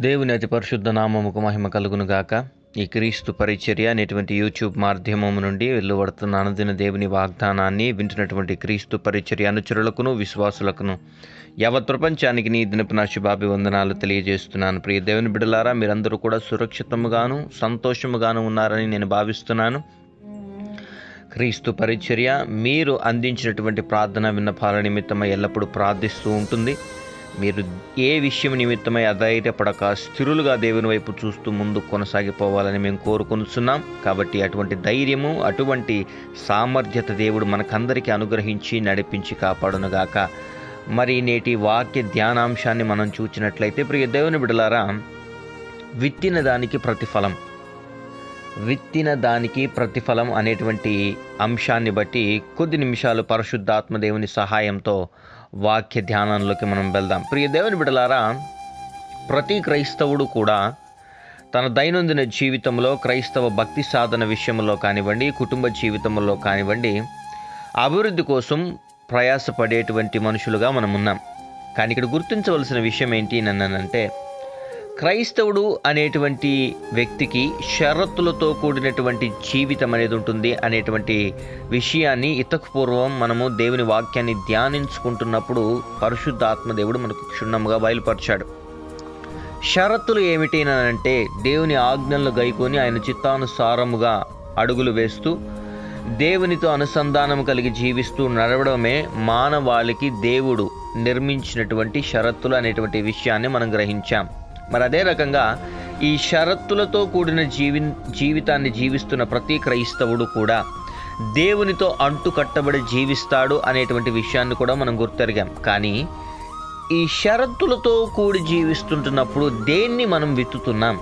దేవుని అతి పరిశుద్ధ నామముకు మహిమ కలుగును గాక. ఈ క్రీస్తు పరిచర్య అనేటువంటి యూట్యూబ్ మాధ్యమం నుండి వెలువడుతున్న అనుదిన దేవుని వాగ్దానాన్ని వింటున్నటువంటి క్రీస్తు పరిచర్య అనుచరులకును విశ్వాసులకును. యావత్ ప్రపంచానికి నీ దినపు నా శుభాభివందనాలు తెలియజేస్తున్నాను. ప్రియ దేవుని బిడలారా మీరందరూ కూడా సురక్షితముగాను సంతోషముగాను ఉన్నారని నేను భావిస్తున్నాను. క్రీస్తు పరిచర్య మీరు అందించినటువంటి ప్రార్థన విన్నపాల నిమిత్తమై ఎల్లప్పుడూ ప్రార్థిస్తూ ఉంటుంది. మీరు ఏ విషయం నిమిత్తమై అధైర్యపడక స్థిరులుగా దేవుని వైపు చూస్తూ ముందు కొనసాగిపోవాలని మేము కోరుకొనుచున్నాం. కాబట్టి అటువంటి ధైర్యము అటువంటి సామర్థ్యత దేవుడు మనకందరికీ అనుగ్రహించి నడిపించి కాపాడునుగాక. మరి నేటి వాక్య ధ్యానాంశాన్ని మనం చూచినట్లయితే ప్రియ దేవుని బిడలారా విత్తిన దానికి ప్రతిఫలం. విత్తిన దానికి ప్రతిఫలం అనేటువంటి అంశాన్ని బట్టి కొద్ది నిమిషాలు పరిశుద్ధాత్మ దేవుని సహాయంతో వాక్య ధ్యానంలోకి మనం వెళ్దాం. ప్రియ దేవుని బిడ్డలారా ప్రతి క్రైస్తవుడు కూడా తన దైనందిన జీవితంలో క్రైస్తవ భక్తి సాధన విషయంలో కానివ్వండి కుటుంబ జీవితంలో కానివ్వండి అభివృద్ధి కోసం ప్రయాసపడేటువంటి మనుషులుగా మనం ఉన్నాం కానీ ఇక్కడ గుర్తించవలసిన విషయం ఏంటి నన్నంటే క్రైస్తవుడు అనేటువంటి వ్యక్తికి షరతులతో కూడినటువంటి జీవితం అనేది ఉంటుంది అనేటువంటి విషయాన్ని ఇతకు పూర్వం మనము దేవుని వాక్యాన్ని ధ్యానించుకుంటున్నప్పుడు పరిశుద్ధాత్మ దేవుడు మనకు క్షుణ్ణంగా బయలుపరిచాడు. షరతులు ఏమిటేనంటే అంటే దేవుని ఆజ్ఞలను గైకొని ఆయన చిత్తానుసారముగా అడుగులు వేస్తూ దేవునితో అనుసంధానం కలిగి జీవిస్తూ నడవడమే మానవాళికి దేవుడు నిర్మించినటువంటి షరతులు అనేటువంటి విషయాన్ని మనం గ్రహించాం. మరి అదే రకంగా ఈ షరతులతో కూడిన జీవి జీవితాన్ని జీవిస్తున్న ప్రతి క్రైస్తవుడు కూడా దేవునితో అంటు కట్టబడి జీవిస్తాడు అనేటువంటి విషయాన్ని కూడా మనం గుర్తెరిగాం. కానీ ఈ షరతులతో కూడి జీవిస్తుంటున్నప్పుడు దేన్ని మనం విత్తుతున్నాం?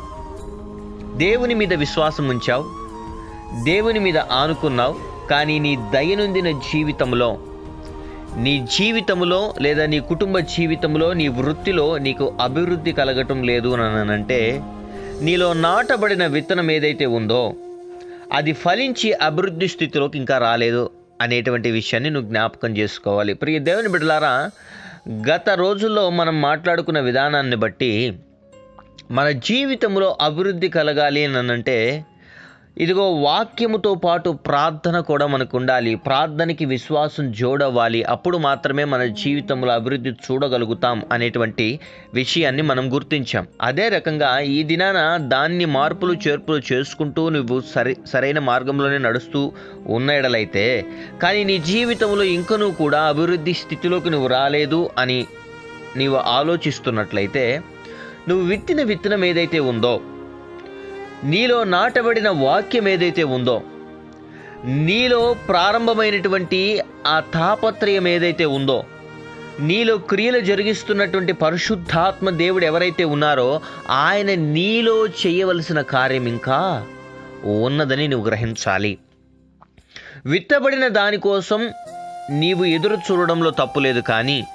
దేవుని మీద విశ్వాసం ఉంచావు? దేవుని మీద ఆనుకున్నావు? కానీ నీ దయనుందిన జీవితంలో నీ జీవితంలో లేదా నీ కుటుంబ జీవితంలో నీ వృత్తిలో నీకు అభివృద్ధి కలగటం లేదు అని అంటే నీలో నాటబడిన విత్తనం ఏదైతే ఉందో అది ఫలించి అభివృద్ధి స్థితిలోకి ఇంకా రాలేదు అనేటువంటి విషయాన్ని నువ్వు జ్ఞాపకం చేసుకోవాలి. ప్రియ దేవుని బిడ్డలారా గత రోజుల్లో మనం మాట్లాడుకున్న విధానాన్ని బట్టి మన జీవితంలో అభివృద్ధి కలగాలి అని అంటే ఇదిగో వాక్యముతో పాటు ప్రార్థన కూడా మనకు ఉండాలి ప్రార్థనకి విశ్వాసం జోడవ్వాలి. అప్పుడు మాత్రమే మన జీవితంలో అభివృద్ధి చూడగలుగుతాం అనేటువంటి విషయాన్ని మనం గుర్తించాం. అదే రకంగా ఈ దినాన దాన్ని మార్పులు చేర్పులు చేసుకుంటూ నువ్వు సరి సరైన మార్గంలోనే నడుస్తూ ఉన్న ఎడలైతే కానీ నీ జీవితంలో ఇంకనూ కూడా అభివృద్ధి స్థితిలోకి నువ్వు రాలేదు అని నీవు ఆలోచిస్తున్నట్లయితే నువ్వు విత్తిన విత్తనం ఏదైతే ఉందో నీలో నాటబడిన వాక్యం ఏదైతే ఉందో నీలో ప్రారంభమైనటువంటి ఆ తాపత్రయం ఏదైతే ఉందో నీలో క్రియలు జరిగిస్తున్నటువంటి పరిశుద్ధాత్మ దేవుడు ఎవరైతే ఉన్నారో ఆయన నీలో చేయవలసిన కార్యం ఇంకా ఉన్నదని నువ్వు గ్రహించాలి. విత్తబడిన దానికోసం నీవు ఎదురు చూడడంలో తప్పులేదు కానీ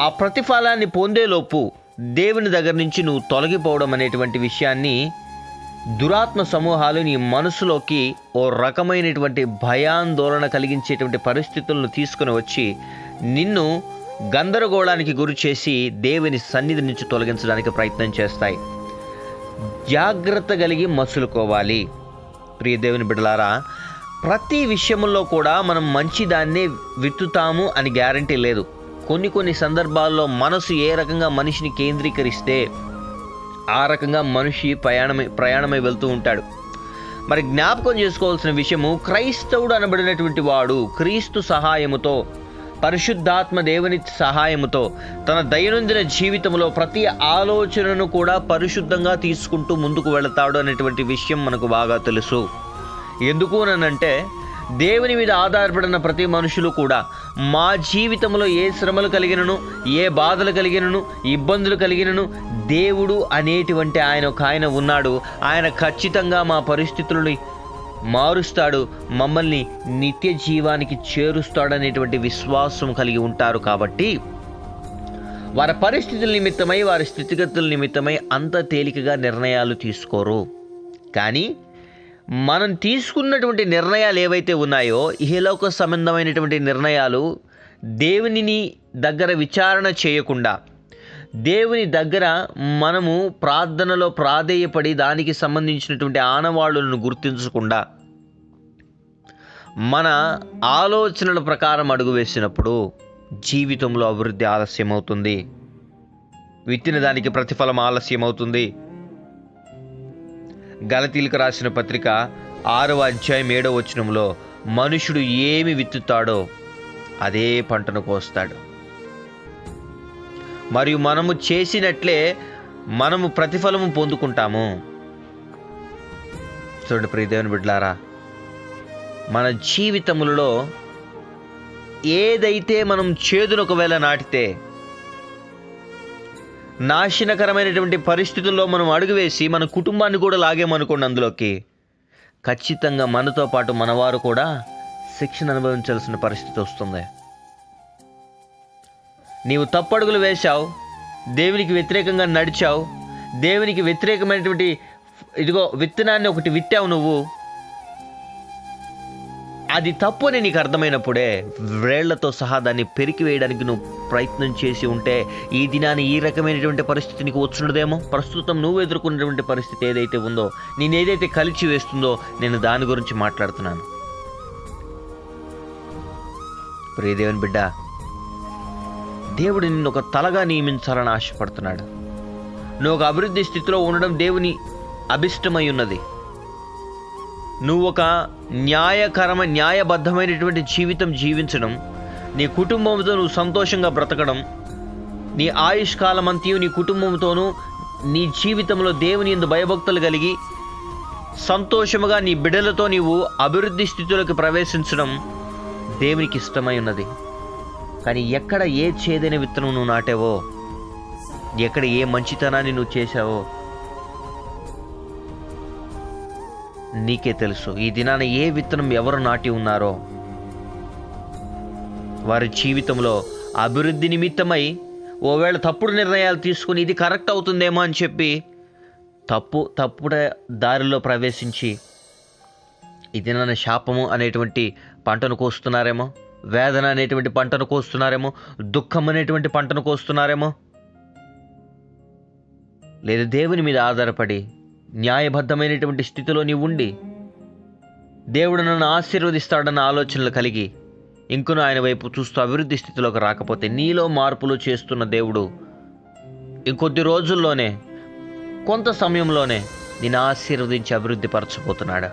ఆ ప్రతిఫలాన్ని పొందేలోపు దేవుని దగ్గర నుంచి నువ్వు తొలగిపోవడం అనేటువంటి విషయాన్ని దురాత్మ సమూహాలు నీ మనసులోకి ఓ రకమైనటువంటి భయాందోళన కలిగించేటువంటి పరిస్థితులను తీసుకుని వచ్చి నిన్ను గందరగోళానికి గురి చేసి దేవుని సన్నిధి నుంచి తొలగించడానికి ప్రయత్నం చేస్తాయి. జాగ్రత్త కలిగి మసులుకోవాలి. ప్రియ దేవుని బిడ్డలారా ప్రతి విషయంలో కూడా మనం మంచిదాన్నే విత్తుతాము అని గ్యారంటీ లేదు. కొన్ని కొన్ని సందర్భాల్లో మనసు ఏ రకంగా మనిషిని కేంద్రీకరిస్తే ఆ రకంగా మనిషి ప్రయాణమై ప్రయాణమై వెళ్తూ ఉంటాడు. మరి జ్ఞాపకం చేసుకోవాల్సిన విషయము క్రైస్తవుడు అనబడినటువంటి వాడు క్రీస్తు సహాయముతో పరిశుద్ధాత్మ దేవుని సహాయముతో తన దైనందిన జీవితంలో ప్రతి ఆలోచనను కూడా పరిశుద్ధంగా తీసుకుంటూ ముందుకు వెళతాడు అనేటువంటి విషయం మనకు బాగా తెలుసు. ఎందుకు అనంటే దేవుని మీద ఆధారపడిన ప్రతి మనుషులు కూడా మా జీవితంలో ఏ శ్రమలు కలిగినను ఏ బాధలు కలిగినను ఇబ్బందులు కలిగినను దేవుడు అనేటువంటి ఆయన ఒక ఆయన ఉన్నాడు. ఆయన ఖచ్చితంగా మా పరిస్థితులని మారుస్తాడు మమ్మల్ని నిత్య జీవానికి చేరుస్తాడనేటువంటి విశ్వాసం కలిగి ఉంటారు కాబట్టి వారి పరిస్థితుల నిమిత్తమై వారి స్థితిగతుల నిమిత్తమై అంత తేలికగా నిర్ణయాలు తీసుకోరు. కానీ మనం తీసుకున్నటువంటి నిర్ణయాలు ఏవైతే ఉన్నాయో ఇహలోక సంబంధమైనటువంటి నిర్ణయాలు దేవునిని దగ్గర విచారణ చేయకుండా దేవుని దగ్గర మనము ప్రార్థనలో ప్రాధేయపడి దానికి సంబంధించినటువంటి ఆనవాళ్ళను గుర్తించకుండా మన ఆలోచనల ప్రకారం అడుగు వేసినప్పుడు జీవితంలో అభివృద్ధి ఆలస్యం అవుతుంది విత్తిన దానికి ప్రతిఫలం ఆలస్యం అవుతుంది గలతీలకు రాసిన పత్రిక ఆరవ అధ్యాయం ఏడవ వచనంలో మనుషుడు ఏమి విత్తుతాడో అదే పంటను కోస్తాడు. మరియు మనము చేసినట్లే మనము ప్రతిఫలము పొందుకుంటాము. చూడండి ప్రియదేవుని బిడ్లారా మన జీవితములలో ఏదైతే మనం చేదును ఒకవేళ నాటితే నాశనకరమైనటువంటి పరిస్థితుల్లో మనం అడుగువేసి మన కుటుంబాన్ని కూడా లాగేమనుకోండి అందులోకి. ఖచ్చితంగా మనతో పాటు మనవారు కూడా శిక్షణ అనుభవించాల్సిన పరిస్థితి వస్తుంది. నీవు తప్పడుగులు వేశావు దేవునికి వ్యతిరేకంగా నడిచావు దేవునికి వ్యతిరేకమైనటువంటి ఇదిగో విత్తనాన్ని ఒకటి విత్తావు నువ్వు అది తప్పు అని నీకు అర్థమైనప్పుడే వేళ్ళతో సహా దాన్ని పెరికి వేయడానికి నువ్వు ప్రయత్నం చేసి ఉంటే ఈ దినాన్ని ఈ రకమైనటువంటి పరిస్థితి నీకు వచ్చుండదేమో ప్రస్తుతం నువ్వు ఎదుర్కొన్నటువంటి పరిస్థితి ఏదైతే ఉందో నేను ఏదైతే కలిచి వేస్తుందో నేను దాని గురించి మాట్లాడుతున్నాను. ప్రియదేవన్ బిడ్డ దేవుడు నిన్ను ఒక తలగా నియమించాలని ఆశపడుతున్నాడు. నువ్వు ఒక అభివృద్ధి స్థితిలో ఉండడం దేవుని అభిష్టమై ఉన్నది. నువ్వు ఒక న్యాయకరమ న్యాయబద్ధమైనటువంటి జీవితం జీవించడం నీ కుటుంబంతో నువ్వు సంతోషంగా బ్రతకడం నీ ఆయుష్కాలమంతయు నీ కుటుంబంతోనూ నీ జీవితంలో దేవుని ఎందు భయభక్తులు కలిగి సంతోషముగా నీ బిడ్డలతో నీవు అభివృద్ధి స్థితిలోకి ప్రవేశించడం దేవునికి ఇష్టమై ఉన్నది. కానీ ఎక్కడ ఏ చేదైన విత్తనం నువ్వు నాటావో ఎక్కడ ఏ మంచితనాన్ని నువ్వు చేశావో నీకే తెలుసు. ఈ దినాన ఏ విత్తనం ఎవరు నాటి ఉన్నారో. వారి జీవితంలో అభివృద్ధి నిమిత్తమై ఓవేళ తప్పుడు నిర్ణయాలు తీసుకుని ఇది కరెక్ట్ అవుతుందేమో అని చెప్పి తప్పు తప్పుడు దారిలో ప్రవేశించి ఈ నన్ను శాపము అనేటువంటి పంటను కోస్తున్నారేమో వేదన అనేటువంటి పంటను కోస్తున్నారేమో దుఃఖం అనేటువంటి పంటను కోస్తున్నారేమో. లేదా దేవుని మీద ఆధారపడి న్యాయబద్ధమైనటువంటి స్థితిలో నీవు ఉండి దేవుడు నన్ను ఆశీర్వదిస్తాడన్న ఆలోచనలు కలిగి ఇంకను ఆయన వైపు చూస్తూ అభివృద్ధి స్థితిలోకి రాకపోతే నీలో మార్పులు చేస్తున్న దేవుడు ఇంకొద్ది రోజుల్లోనే కొంత సమయంలోనే నేను ఆశీర్వదించి అభివృద్ధి పరచబోతున్నాడా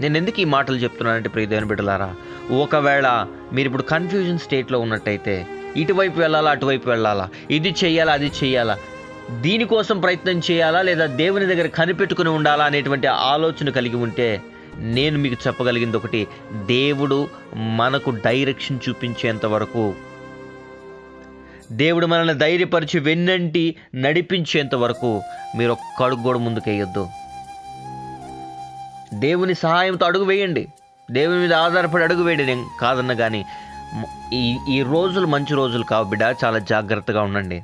నేను ఎందుకు ఈ మాటలు చెప్తున్నానంటే ప్రియదేవని బిడ్డలారా ఒకవేళ మీరు ఇప్పుడు కన్ఫ్యూజన్ స్టేట్లో ఉన్నట్టయితే ఇటువైపు వెళ్ళాలా అటువైపు వెళ్ళాలా ఇది చేయాలా అది చెయ్యాలా దీనికోసం ప్రయత్నం చేయాలా లేదా దేవుని దగ్గర కనిపెట్టుకుని ఉండాలా అనేటువంటి ఆలోచన కలిగి ఉంటే నేను మీకు చెప్పగలిగింది ఒకటి. దేవుడు మనకు డైరెక్షన్ చూపించేంత వరకు దేవుడు మనల్ని ధైర్యపరిచి వెన్నంటి నడిపించేంత వరకు మీరు ఒక్క అడుగు కూడా ముందుకేయొద్దు. దేవుని సహాయంతో అడుగు వేయండి. దేవుని మీద ఆధారపడి అడుగు వేయండి. నేను కాదన్న కానీ ఈ ఈ రోజులు మంచి రోజులు కావు బిడ్డ. చాలా జాగ్రత్తగా ఉండండి.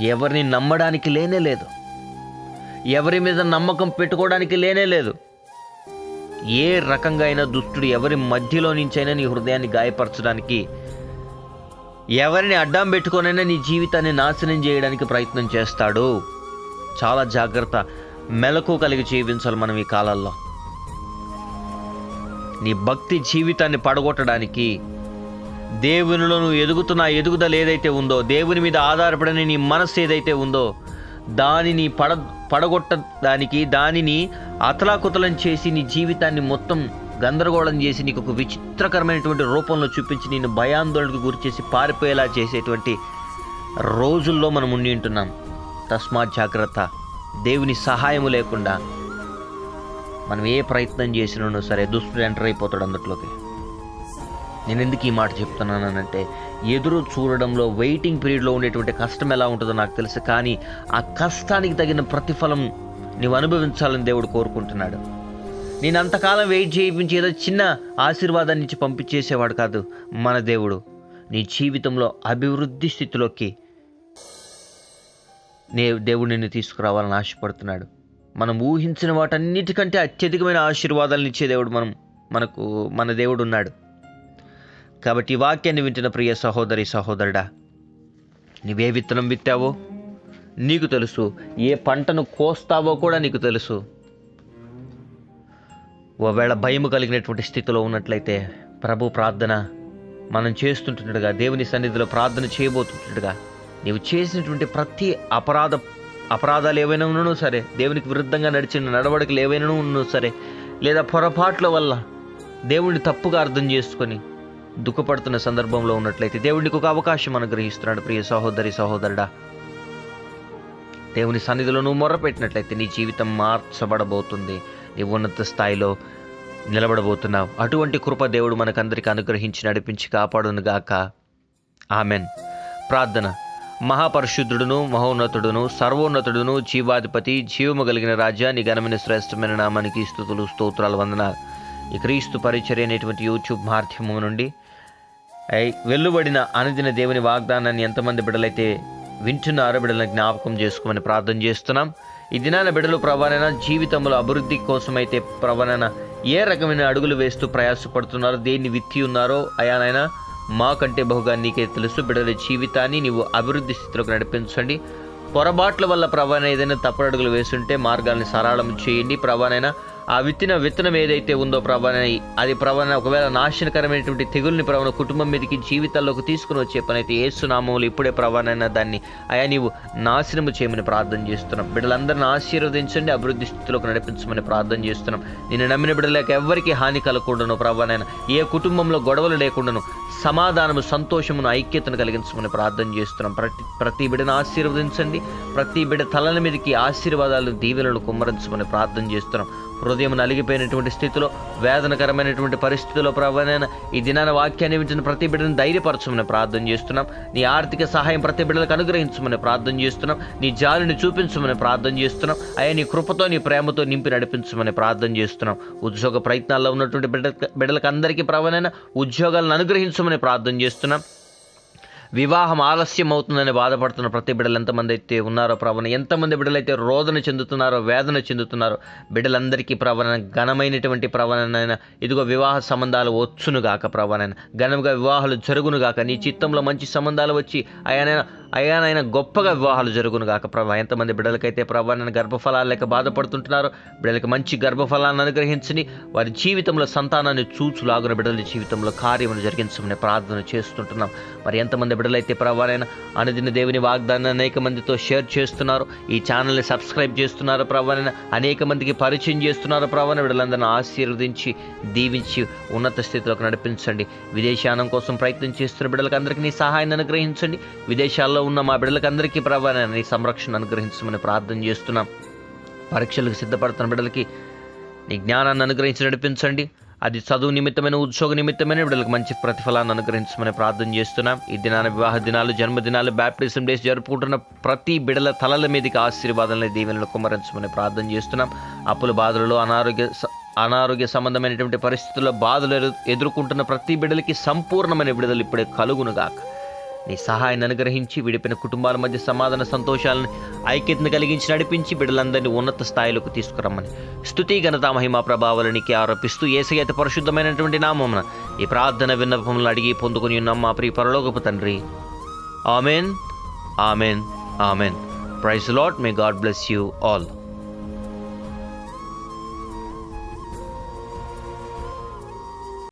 ఎవరిని నమ్మడానికి లేనే లేదు. ఎవరి మీద నమ్మకం పెట్టుకోవడానికి లేనే లేదు. ఏ రకంగా అయినా దుష్టుడు ఎవరి మధ్యలో నుంచైనా నీ హృదయాన్ని గాయపరచడానికి ఎవరిని అడ్డం పెట్టుకొనైనా నీ జీవితాన్ని నాశనం చేయడానికి ప్రయత్నం చేస్తాడు. చాలా జాగ్రత్త మెలకు కలిగి జీవించాలి మనం ఈ కాలాల్లో నీ భక్తి జీవితాన్ని పడగొట్టడానికి దేవునిలో నువ్వు ఎదుగుతున్న ఎదుగుదల ఏదైతే ఉందో దేవుని మీద ఆధారపడని నీ మనస్సు ఏదైతే ఉందో దానిని పడ పడగొట్టడానికి దానిని అతలాకుతలం చేసి నీ జీవితాన్ని మొత్తం గందరగోళం చేసి నీకు ఒక విచిత్రకరమైనటువంటి రూపంలో చూపించి నేను భయాందోళనకు గురిచేసి పారిపోయేలా చేసేటువంటి రోజుల్లో మనం ఉండి ఉంటున్నాం. తస్మాత్ జాగ్రత్త. దేవుని సహాయము లేకుండా మనం ఏ ప్రయత్నం చేసినా సరే దుష్టుడు ఎంటర్ అయిపోతాడు అందులోకి నేను ఎందుకు ఈ మాట చెప్తున్నానంటే ఎదురు చూడడంలో వెయిటింగ్ పీరియడ్లో ఉండేటువంటి కష్టం ఎలా ఉంటుందో నాకు తెలుసు కానీ ఆ కష్టానికి తగిన ప్రతిఫలం నీవు అనుభవించాలని దేవుడు కోరుకుంటున్నాడు. నేను అంతకాలం వెయిట్ చేయించి ఏదో చిన్న ఆశీర్వాదాన్ని ఇచ్చి పంపించేసేవాడు కాదు మన దేవుడు. నీ జీవితంలో అభివృద్ధి స్థితిలోకి నే దేవుడు నిన్ను తీసుకురావాలని ఆశపడుతున్నాడు. మనం ఊహించిన వాటన్నిటికంటే అత్యధికమైన ఆశీర్వాదాలను ఇచ్చే దేవుడు మనం మనకు మన దేవుడు ఉన్నాడు కాబట్టి ఈ వాక్యాన్ని వింటున్న ప్రియ సహోదరి సహోదరుడా నువ్వే విత్తనం విత్తావో? నీకు తెలుసు. ఏ పంటను కోస్తావో కూడా నీకు తెలుసు. ఒకవేళ భయము కలిగినటువంటి స్థితిలో ఉన్నట్లయితే ప్రభు ప్రార్థన మనం చేస్తుంటుండగా దేవుని సన్నిధిలో ప్రార్థన చేయబోతుంటుండగా నీవు చేసినటువంటి ప్రతి అపరాధ అపరాధాలు ఏవైనా ఉన్నను సరే దేవునికి విరుద్ధంగా నడిచిన నడవడికలు ఏవైనా ఉన్నను సరే లేదా పొరపాట్ల వల్ల దేవుణ్ణి తప్పుగా అర్థం చేసుకొని దుఃఖపడుతున్న సందర్భంలో ఉన్నట్లయితే దేవుడికి ఒక అవకాశం అనుగ్రహిస్తున్నాడు ప్రియ సహోదరి సహోదరుడా. దేవుని సన్నిధిలో నువ్వు మొర్రపెట్టినట్లయితే నీ జీవితం మార్చబడబోతుంది. నీ ఉన్నత స్థాయిలో నిలబడబోతున్నావు. అటువంటి కృప దేవుడు మనకందరికీ అనుగ్రహించి నడిపించి కాపాడునుగాక ఆమెన్. ప్రార్థన. మహాపరిశుద్ధుడును మహోన్నతుడును సర్వోన్నతుడును జీవాధిపతి జీవము కలిగిన రాజ్యాన్ని ఘనమైన శ్రేష్టమైన నామానికి స్థుతులు స్తోత్రాలు వందనాలు. ఈ క్రీస్తు పరిచర్య అనేటువంటి యూట్యూబ్ మాధ్యమం నుండి. ఐ- వెల్లుబడిన అనుదిన దేవుని వాగ్దానాన్ని ఎంతమంది బిడ్డలైతే వింటున్నారో బిడ్డలను జ్ఞాపకం చేసుకోమని ప్రార్థన చేస్తున్నాం. ఈ దినాన బిడ్డలు ప్రవణన జీవితంలో అభివృద్ధి కోసమైతే ప్రవణన ఏ రకమైన అడుగులు వేస్తూ ప్రయాసపడుతున్నారో దేన్ని విత్తి ఉన్నారో అయానైనా మాకంటే బహుగా నీకే తెలుసు. బిడ్డల జీవితాన్ని నీవు అభివృద్ధి స్థితిలోకి నడిపించండి. పొరపాట్ల వల్ల ప్రవణ ఏదైనా తప్పుడు అడుగులు వేస్తుంటే మార్గాల్ని సరళం చేయండి. ప్రవణైనా ఆ విత్తిన విత్తనం ఏదైతే ఉందో ప్రవణ అది ప్రవణ ఒకవేళ నాశనకరమైనటువంటి తెగుల్ని ప్రవణ కుటుంబం మీదకి జీవితాల్లోకి తీసుకుని వచ్చే పని అయితే ఏసునామములు ఇప్పుడే ప్రవణైనా దాన్ని అయా నీవు నాశనము చేయమని ప్రార్థన చేస్తున్నాం. బిడ్డలందరిని ఆశీర్వదించండి అభివృద్ధి స్థితిలోకి నడిపించమని ప్రార్థన చేస్తున్నాం. నేను నమ్మిన బిడ్డలకు ఎవరికి హాని కలగకుండాను ప్రవణైనా ఏ కుటుంబంలో గొడవలు లేకుండాను సమాధానము సంతోషమును ఐక్యతను కలిగించమని ప్రార్థన చేస్తున్నాం. ప్రతి ప్రతి బిడ్డను ఆశీర్వదించండి ప్రతి బిడ్డ తలల మీదకి ఆశీర్వాదాలు దీవెనలు కుమ్మరించమని ప్రార్థన చేస్తున్నాం. హృదయం నలిగిపోయినటువంటి స్థితిలో వేదనకరమైనటువంటి పరిస్థితిలో ప్రభావైన ఈ దినాన వాక్యాన్ని వింటున్న ప్రతి బిడ్డను ధైర్యపరచమని ప్రార్థన చేస్తున్నాం. నీ ఆర్థిక సహాయం ప్రతి బిడ్డలకు అనుగ్రహించమని ప్రార్థన చేస్తున్నాం. నీ జాలిని చూపించమని ప్రార్థన చేస్తున్నాం. అయ్యా నీ కృపతో నీ ప్రేమతో నింపి నడిపించమని ప్రార్థన చేస్తున్నాం. ఉద్యోగ ప్రయత్నాల్లో ఉన్నటువంటి బిడ్డ బిడ్డలకు అందరికీ ప్రవణైన ఉద్యోగాలను అనుగ్రహించమని ప్రార్థన చేస్తున్నాం. వివాహం ఆలస్యం అవుతుందని బాధపడుతున్న ప్రతి బిడ్డలు ఎంతమంది అయితే ఉన్నారో ప్రవణ ఎంతమంది బిడ్డలైతే రోదన చెందుతున్నారో వేదన చెందుతున్నారో బిడ్డలందరికీ ప్రవణ ఘనమైనటువంటి ప్రవణనైనా ఇదిగో వివాహ సంబంధాలు వచ్చును గాక ప్రవణన ఘనంగా వివాహాలు జరుగును గాక నీ చిత్తంలో మంచి సంబంధాలు వచ్చి ఆయన అయ్యా నాయన గొప్పగా వివాహాలు జరుగును కాక ప్రభా. ఎంతమంది బిడ్డలకైతే ప్రవణన గర్భఫలాలు లేక బాధపడుతుంటున్నారు బిడ్డలకు మంచి గర్భఫలాన్ని అనుగ్రహించని వారి జీవితంలో సంతానాన్ని చూచులాగున బిడ్డల జీవితంలో కార్యములు జరిగించమని ప్రార్థన చేస్తుంటున్నాం. మరి ఎంతమంది బిడ్డలైతే ప్రభానైనా అనుదిన దేవుని వాగ్దానాన్ని అనేక మందితో షేర్ చేస్తున్నారు ఈ ఛానల్ని సబ్స్క్రైబ్ చేస్తున్నారు ప్రభానైనా అనేక మందికి పరిచయం చేస్తున్నారు ప్రభాన బిడ్డలందరినీ ఆశీర్వదించి దీవించి ఉన్నత స్థితిలోకి నడిపించండి. విదేశానం కోసం ప్రయత్నం చేస్తున్న బిడ్డలకు అందరికీ నీ సహాయాన్ని అనుగ్రహించండి. విదేశాల్లో ఉన్న మా బిడ్డలకందరికీ అందరికీ నీ సంరక్షణ అనుగ్రహించమని ప్రార్థన చేస్తున్నాం. పరీక్షలకు సిద్ధపడుతున్న బిడ్డలకి నీ జ్ఞానాన్ని అనుగ్రహించి నడిపించండి. అది చదువు నిమిత్తమైన ఉద్యోగ నిమిత్తమైన బిడ్డలకు మంచి ప్రతిఫలాన్ని అనుగ్రహించమని ప్రార్థన చేస్తున్నాం. ఈ దినాన వివాహ దినాలు జన్మదినాలు బ్యాప్టిజం డేస్ జరుపుకుంటున్న ప్రతి బిడల తలల మీదకి ఆశీర్వాదాలని దీవెనలు కుమరించమని ప్రార్థన చేస్తున్నాం. అప్పుల బాధలలో అనారోగ్య స- అనారోగ్య సంబంధమైనటువంటి పరిస్థితుల్లో బాధలు ఎదుర్కొంటున్న ప్రతి బిడ్డలకి సంపూర్ణమైన విడుదల ఇప్పుడే కలుగునుగాక నీ సహాయాన్ని అనుగ్రహించి విడిపిన కుటుంబాల మధ్య సమాధాన సంతోషాలను ఐక్యతను కలిగించి నడిపించి బిడ్డలందరినీ ఉన్నత స్థాయిలోకి తీసుకురమ్మని. స్థుతి ఘనత మహిమ ప్రభావాలనికి ఆరోపిస్తూ ఏసయ్యత పరిశుద్ధమైనటువంటి నామమున ఈ ప్రార్థన విన్నపములను అడిగి పొందుకుని ఉన్నాం మా ప్రియ పరలోకపు తండ్రి. Amen amen amen. Praise Lord may God bless you all.